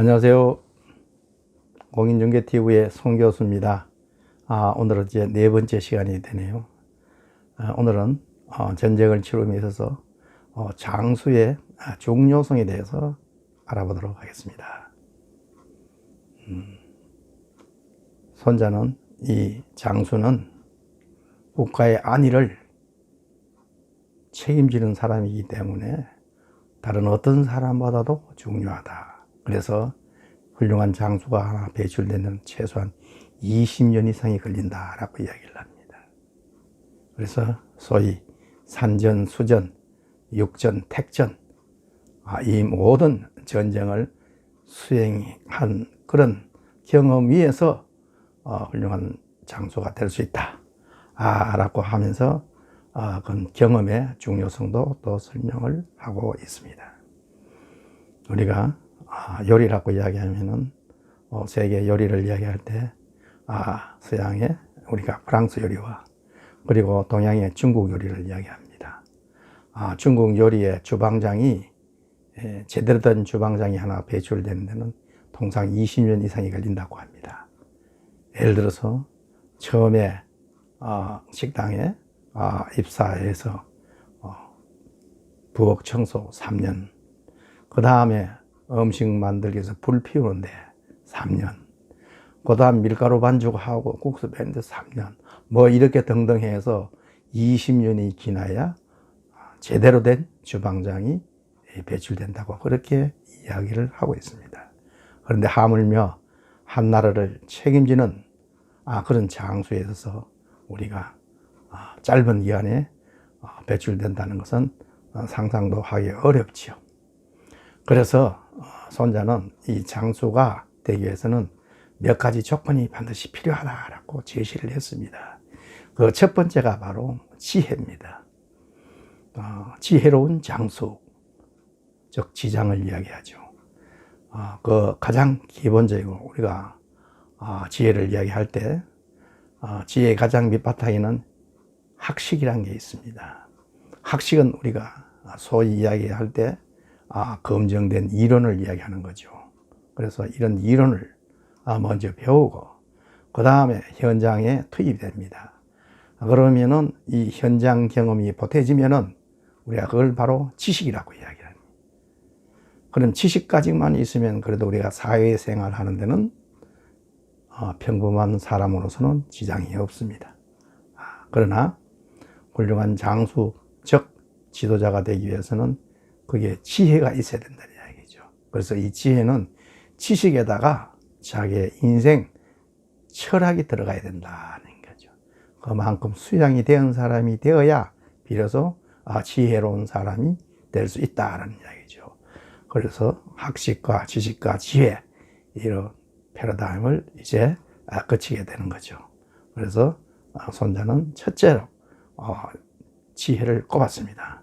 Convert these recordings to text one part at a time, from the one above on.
안녕하세요. 공인중개TV의 송 교수입니다. 아, 오늘은 이제 네 번째 시간이 되네요. 아, 오늘은 어, 전쟁을 치rum에 있어서 어, 장수의 아, 중요성에 대해서 알아보도록 하겠습니다. 음, 손자는 이 장수는 국가의 안위를 책임지는 사람이기 때문에 다른 어떤 사람보다도 중요하다. 그래서 훌륭한 장수가 하나 배출되는 최소한 20년 이상이 걸린다라고 이야기를 합니다. 그래서 소위 산전, 수전, 육전, 택전, 아, 이 모든 전쟁을 수행한 그런 경험 위에서 어, 훌륭한 장수가 될 수 있다. 아, 라고 하면서 어, 그 경험의 중요성도 또 설명을 하고 있습니다. 우리가 아, 요리라고 이야기하면은 어, 세계 요리를 이야기할 때 아, 서양의 우리가 프랑스 요리와 그리고 동양의 중국 요리를 이야기합니다. 아, 중국 요리의 주방장이 에, 제대로 된 주방장이 하나 배출되는 데는 통상 20년 이상이 걸린다고 합니다. 예를 들어서 처음에 어, 식당에 어, 입사해서 어, 부엌 청소 3년, 그 다음에 음식 만들기 위해서 불 피우는데 3년, 그 다음 밀가루 반죽하고 국수 밴드 3년, 뭐 이렇게 등등 해서 20년이 지나야 제대로 된 주방장이 배출된다고 그렇게 이야기를 하고 있습니다. 그런데 하물며 한 나라를 책임지는 아, 그런 장수에 있어서 우리가 아, 짧은 기간에 아, 배출된다는 것은 상상도 하기 어렵지요. 그래서 어, 손자는 이 장수가 되기 위해서는 몇 가지 조건이 반드시 필요하다라고 제시를 했습니다. 그 첫 번째가 바로 지혜입니다. 어, 지혜로운 장수, 즉 지장을 이야기하죠. 어, 그 가장 기본적이고 우리가 어, 지혜를 이야기할 때 어, 지혜의 가장 밑바탕에는 학식이라는 게 있습니다. 학식은 우리가 소위 이야기할 때 아, 검증된 이론을 이야기하는 거죠. 그래서 이런 이론을 아, 먼저 배우고 그 다음에 현장에 투입이 됩니다. 그러면은 이 현장 경험이 보태지면은 우리가 그걸 바로 지식이라고 이야기합니다. 그런 지식까지만 있으면 그래도 우리가 사회생활 하는 데는 어, 평범한 사람으로서는 지장이 없습니다. 아, 그러나 훌륭한 장수, 즉 지도자가 되기 위해서는 그게 지혜가 있어야 된다는 이야기죠. 그래서 이 지혜는 지식에다가 자기의 인생, 철학이 들어가야 된다는 거죠. 그만큼 수양이 된 사람이 되어야 비로소 아, 지혜로운 사람이 될 수 있다는 이야기죠. 그래서 학식과 지식과 지혜, 이런 패러다임을 이제 아, 거치게 되는 거죠. 그래서 아, 손자는 첫째로 어, 지혜를 꼽았습니다.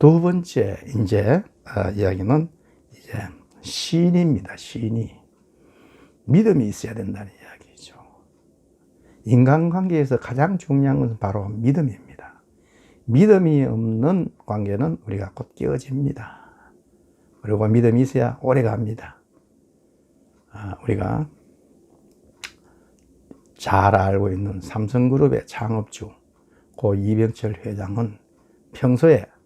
두 번째 이제 이야기는 이제 신입니다. 신이 믿음이 있어야 된다는 이야기죠. 인간관계에서 가장 중요한 것은 바로 믿음입니다. 믿음이 없는 관계는 우리가 곧 깨어집니다. 그리고 믿음이 있어야 오래 갑니다. 아, 우리가 잘 알고 있는 삼성그룹의 창업주 고 이병철 회장은 평소에 아,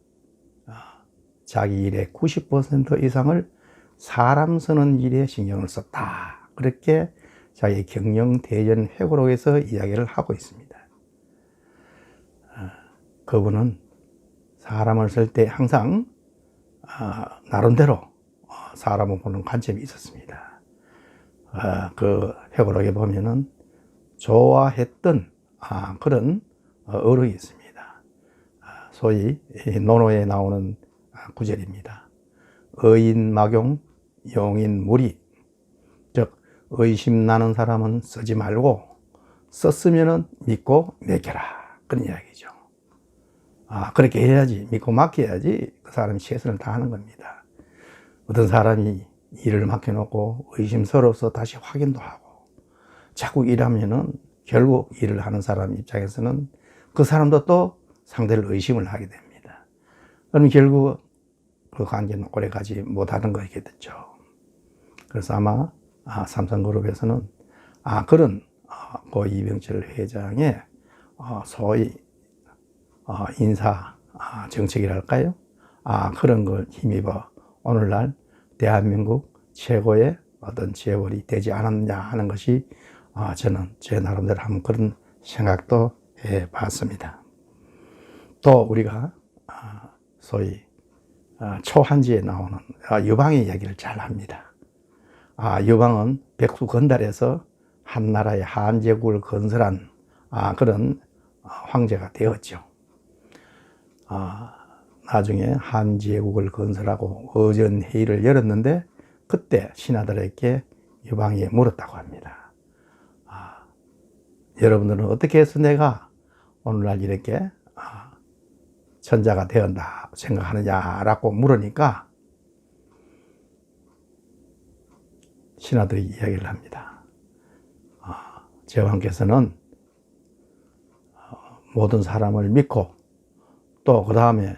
자기 일의 90% 이상을 사람 쓰는 일에 신경을 썼다. 그렇게 자기 경영 대전 회고록에서 이야기를 하고 있습니다. 아, 그분은 사람을 쓸 때 항상 나름대로 어, 사람을 보는 관점이 있었습니다. 그 회고록에 보면은 좋아했던 아, 그런 어, 어록이 있습니다. 아, 소위 논어에 나오는 아, 구절입니다. 의인 막용, 용인 무리. 즉 의심 나는 사람은 쓰지 말고 썼으면 믿고 맡겨라. 그런 이야기죠. 아, 그렇게 해야지. 믿고 맡겨야지 그 사람이 최선을 다하는 겁니다. 어떤 사람이 일을 맡겨놓고 의심스러워서 다시 확인도 하고 자꾸 일하면은 결국 일을 하는 사람 입장에서는 그 사람도 또 상대를 의심을 하게 됩니다. 그럼 결국 그 관계는 오래 가지 못하는 거겠죠. 그래서 아마 아, 삼성그룹에서는 아 그런 어, 고 이병철 회장의 어, 소위 어, 인사 아, 정책이랄까요? 아 그런 걸 힘입어 오늘날 대한민국 최고의 어떤 재벌이 되지 않았냐 하는 것이 아, 저는 제 나름대로 한번 그런 생각도 해 봤습니다. 또 우리가 아, 소위 아, 초한지에 나오는 아, 유방의 이야기를 잘 합니다. 아, 유방은 백수 건달에서 한나라의 한제국을 건설한 아, 그런 아, 황제가 되었죠. 아, 나중에 한제국을 건설하고 의전회의를 열었는데 그때 신하들에게 유방이 물었다고 합니다. 아, 여러분들은 어떻게 해서 내가 오늘날 이렇게 아, 천자가 되었다 생각하느냐라고 물으니까 신하들이 이야기를 합니다. 아, 제왕께서는 어, 모든 사람을 믿고 또 그 다음에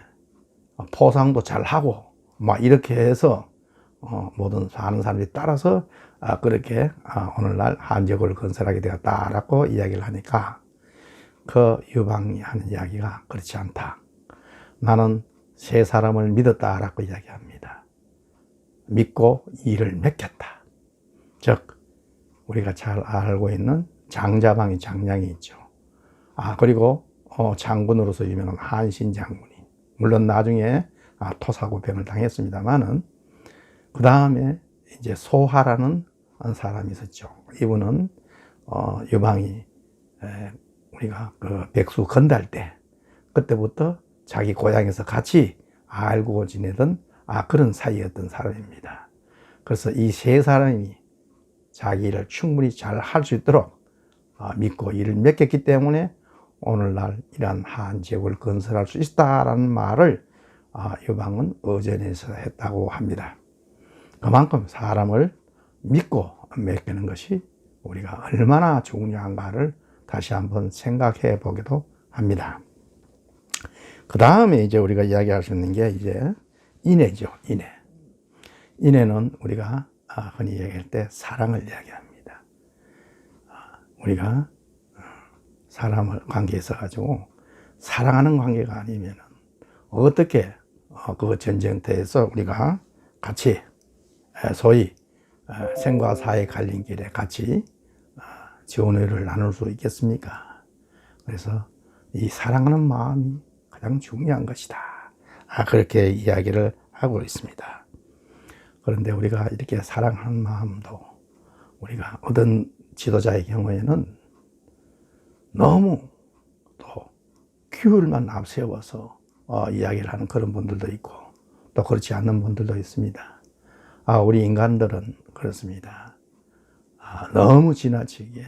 포상도 잘 하고 막 이렇게 해서 어, 모든 사는 사람들이 따라서 아, 그렇게 아, 오늘날 한적을 건설하게 되었다라고 이야기를 하니까 그 유방이 하는 이야기가 그렇지 않다. 나는 세 사람을 믿었다라고 이야기합니다. 믿고 일을 맡겼다. 즉 우리가 잘 알고 있는 장자방이 장량이 있죠. 아 그리고 어, 장군으로서 유명한 한신 장군이 물론 나중에 아, 토사구병을 당했습니다만은 그 다음에 이제 소하라는 사람이 있었죠. 이분은 어, 유방이 에, 우리가 그 백수 건달 때 그때부터 자기 고향에서 같이 알고 지내던 아 그런 사이였던 사람입니다. 그래서 이 세 사람이 자기 일을 충분히 잘 할 수 있도록 아, 믿고 일을 맡겼기 때문에 오늘날 이러한 한 지역을 건설할 수 있다라는 말을 아, 유방은 의전에서 했다고 합니다. 그만큼 사람을 믿고 맡기는 것이 우리가 얼마나 중요한가를 다시 한번 생각해 보기도 합니다. 그 다음에 이제 우리가 이야기할 수 있는 게 이제 인애죠, 인애. 인애는 우리가 아, 흔히 얘기할 때 사랑을 이야기합니다. 아, 우리가 어, 사람을 관계에 있어가지고 사랑하는 관계가 아니면 어떻게 어, 그 전쟁터에서 우리가 같이 소위 어, 생과 사의 갈림길에 같이 지원을 나눌 수 있겠습니까? 그래서 이 사랑하는 마음이 가장 중요한 것이다. 아, 그렇게 이야기를 하고 있습니다. 그런데 우리가 이렇게 사랑하는 마음도 우리가 어떤 지도자의 경우에는 너무 또 규율만 앞세워서 어, 이야기를 하는 그런 분들도 있고 또 그렇지 않는 분들도 있습니다. 아, 우리 인간들은 그렇습니다. 아, 너무 지나치게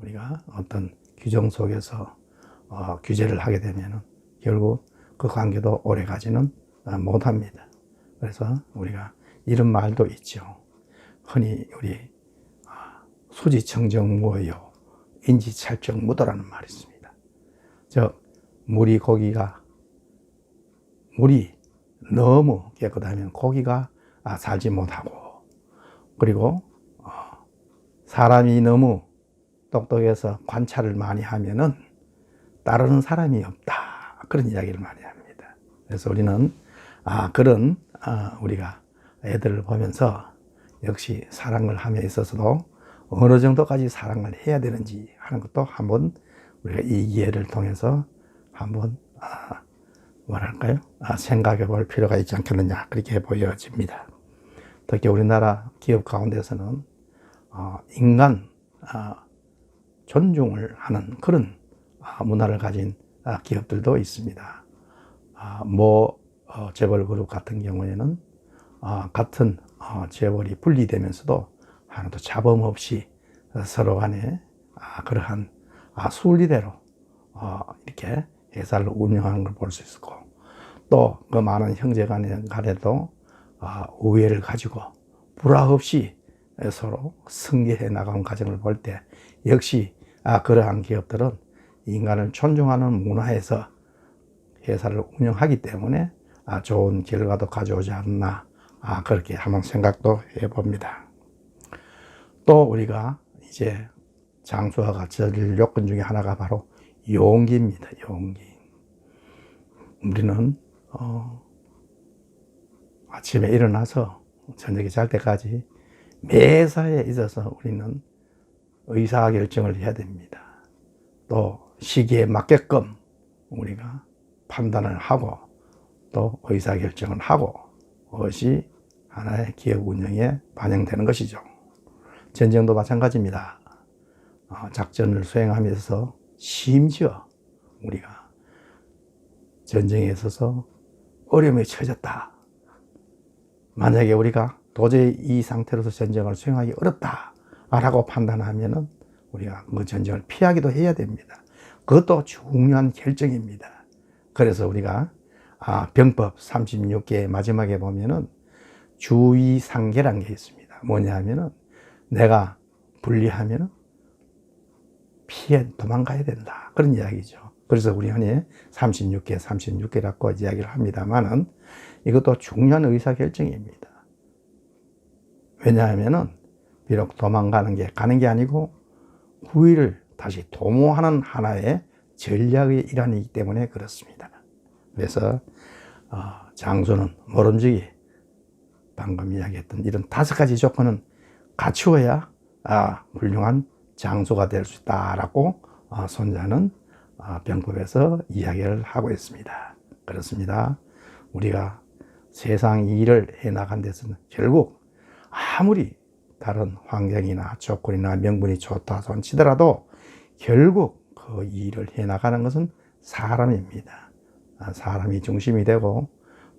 우리가 어떤 규정 속에서 어, 규제를 하게 되면 결국 그 관계도 오래 가지는 어, 못합니다. 그래서 우리가 이런 말도 있죠. 흔히 우리 어, 수지청정 무어요 인지찰정 무도라는 말이 있습니다. 즉 물이 고기가 물이 너무 깨끗하면 고기가 아, 살지 못하고 그리고 사람이 너무 똑똑해서 관찰을 많이 하면은 따르는 사람이 없다. 그런 이야기를 많이 합니다. 그래서 우리는 아, 그런 아, 우리가 애들을 보면서 역시 사랑을 함에 있어서도 어느 정도까지 사랑을 해야 되는지 하는 것도 한번 우리가 이 기회를 통해서 한번 아, 뭐랄까요? 아, 생각해 볼 필요가 있지 않겠느냐 그렇게 보여집니다. 특히 우리나라 기업 가운데서는 어, 인간 아, 존중을 하는 그런 아, 문화를 가진 아, 기업들도 있습니다. 아, 뭐 어, 재벌 그룹 같은 경우에는 같은 어, 재벌이 분리되면서도 하나도 잡음 없이 서로 간에 그러한 순리대로 어, 이렇게 회사를 운영하는 걸 볼 수 있고 또 그 많은 형제 간에도 우애를 가지고 불화 없이 서로 승계해 나가는 과정을 볼 때 역시 그러한 기업들은 인간을 존중하는 문화에서 회사를 운영하기 때문에 아, 좋은 결과도 가져오지 않나 아, 그렇게 한번 생각도 해봅니다. 또 우리가 이제 장수화가 절 요건 중에 하나가 바로 용기입니다. 용기. 우리는 어, 아침에 일어나서 저녁에 잘 때까지 매사에 있어서 우리는 의사 결정을 해야 됩니다. 또 시기에 맞게끔 우리가 판단을 하고 또 의사 결정을 하고 그것이 하나의 기업 운영에 반영되는 것이죠. 전쟁도 마찬가지입니다. 어, 작전을 수행하면서 심지어 우리가 전쟁에 있어서 어려움에 처해졌다. 만약에 우리가 도저히 이 상태로서 전쟁을 수행하기 어렵다. 라고 판단하면은 우리가 그 전쟁을 피하기도 해야 됩니다. 그것도 중요한 결정입니다. 그래서 우리가 아, 병법 36개 마지막에 보면은 주의 상계란 게 있습니다. 뭐냐 하면은 내가 불리하면은 피해 도망가야 된다. 그런 이야기죠. 그래서 우리 흔히 36개, 36개라고 이야기를 합니다만은 이것도 중요한 의사 결정입니다. 왜냐하면은 비록 도망가는 게 가는 게 아니고 후위를 다시 도모하는 하나의 전략의 일환이기 때문에 그렇습니다. 그래서 어, 장수는 모름지기 방금 이야기했던 이런 다섯 가지 조건은 갖추어야 아, 훌륭한 장수가 될 수 있다라고 어, 손자는 어, 병법에서 이야기를 하고 있습니다. 그렇습니다. 우리가 세상 일을 해 나간 데서는 결국 아무리 다른 환경이나 조건이나 명분이 좋다 손치더라도 결국 그 일을 해 나가는 것은 사람입니다. 아, 사람이 중심이 되고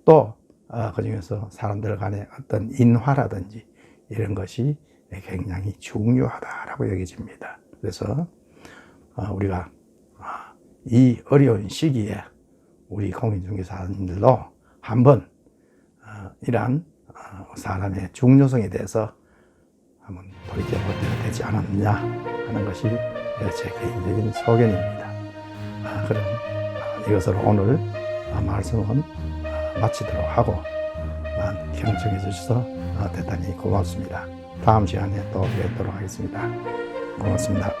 또 어, 그중에서 사람들 간의 어떤 인화라든지 이런 것이 굉장히 중요하다라고 여겨집니다. 그래서 어, 우리가 아, 이 어려운 시기에 우리 공인중개사님들도 한번 어, 이러한 사람의 중요성에 대해서 한번 돌이켜볼 때가 되지 않았느냐 하는 것이 제 개인적인 소견입니다. 아, 그럼 이것으로 오늘 말씀은 마치도록 하고 경청해 주셔서 대단히 고맙습니다. 다음 시간에 또 뵙도록 하겠습니다. 고맙습니다.